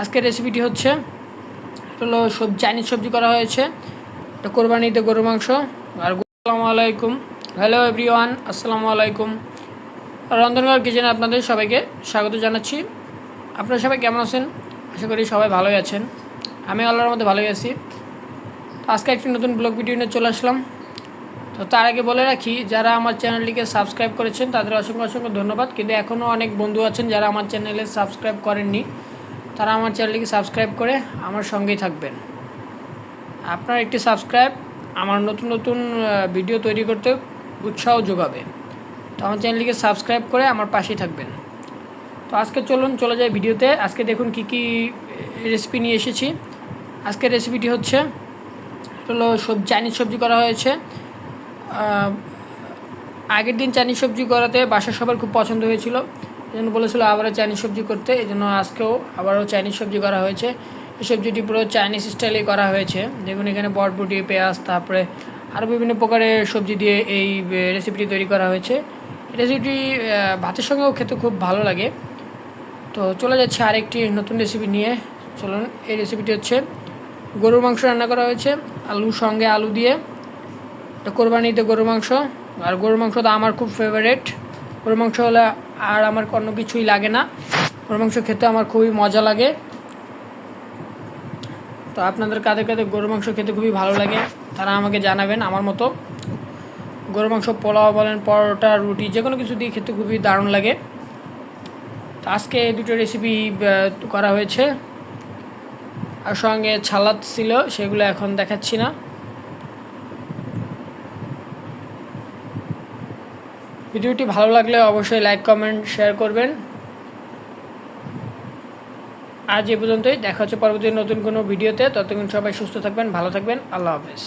আজকের রেসিপিটি হচ্ছে হলো সব চাইনিজ সবজি করা হয়েছে। এটা কোরবানিতে গরুর মাংস। আর আসসালামু আলাইকুম। হ্যালো এভরিওয়ান আসসালামু আলাইকুম। রন্ধনঘর কিচেনে আপনাদের সবাইকে স্বাগত জানাচ্ছি। আপনারা সবাই কেমন আছেন? আশা করি সবাই ভালোই আছেন। আমি আল্লাহর মধ্যে ভালোই আছি। আজকে একটি নতুন ব্লগ ভিডিও নিয়ে চলে আসলাম। তো তার আগে বলে রাখি, যারা আমার চ্যানেলটিকে সাবস্ক্রাইব করেছেন, তাদের অসংখ্য অসংখ্য ধন্যবাদ। কিন্তু এখনও অনেক বন্ধু আছেন যারা আমার চ্যানেলে সাবস্ক্রাইব করেননি। তারা আমার চ্যানেলটিকে সাবস্ক্রাইব করে আমার সঙ্গেই থাকবেন। আপনার একটি সাবস্ক্রাইব, আমার নতুন নতুন ভিডিও তৈরি করতে উৎসাহ যোগাবে। তো আমার চ্যানেলটিকে সাবস্ক্রাইব করে আমার পাশেই থাকবেন। তো আজকে চলুন, চলে যাই ভিডিওতে। আজকে দেখুন কি কি রেসিপি নিয়ে এসেছি। আজকের রেসিপিটি হচ্ছে হলো সব, চাইনিজ সবজি করা হয়েছে। আগের দিন চাইনিজ সবজি করাতে বাসার সবার খুব পছন্দ হয়েছিল। এই জন্য বলেছিল আবারও চাইনিজ সবজি করতে এই জন্য আজকেও আবারও চাইনিজ সবজি করা হয়েছে। এই সবজিটি পুরো চাইনিজ স্টাইলেই করা হয়েছে। দেখুন এখানে বটবুটি, পেঁয়াজ, তারপরে আরও বিভিন্ন প্রকারের সবজি দিয়ে এই রেসিপিটি তৈরি করা হয়েছে। রেসিপিটি ভাতের সঙ্গেও খেতে খুব ভালো লাগে। তো চলে যাচ্ছে আরেকটি নতুন রেসিপি নিয়ে। চলুন, এই রেসিপিটি হচ্ছে গরুর মাংস রান্না করা হয়েছে, আলু সঙ্গে আলু দিয়ে। তো কোরবানিতে গরুর মাংস। আর গরুর মাংস তো আমার খুব ফেভারেট গরুর মাংস হলে আর আমার কোনো কিছুই লাগে না। গরুর মাংস খেতে আমার খুবই মজা লাগে। তো আপনাদের কাদের কাদের গরুর মাংস খেতে খুবই ভালো লাগে, তারা আমাকে জানাবেন আমার মতো। গরুর মাংস পোলাও বলেন, পরোটা, রুটি যে কোনো কিছু দিয়ে খেতে খুবই দারুণ লাগে। তো আজকে এই দুটো রেসিপি করা হয়েছে। আর সঙ্গে ছালাদ ছিল, সেগুলো এখন দেখাচ্ছি না। ভিডিওটি ভালো লাগলে অবশ্যই লাইক, কমেন্ট, শেয়ার করবেন। আজ এ পর্যন্তই। দেখা হচ্ছে পরবর্তী নতুন কোনো ভিডিওতে। ততক্ষণ সবাই সুস্থ থাকবেন, ভালো থাকবেন। আল্লাহ হাফেজ।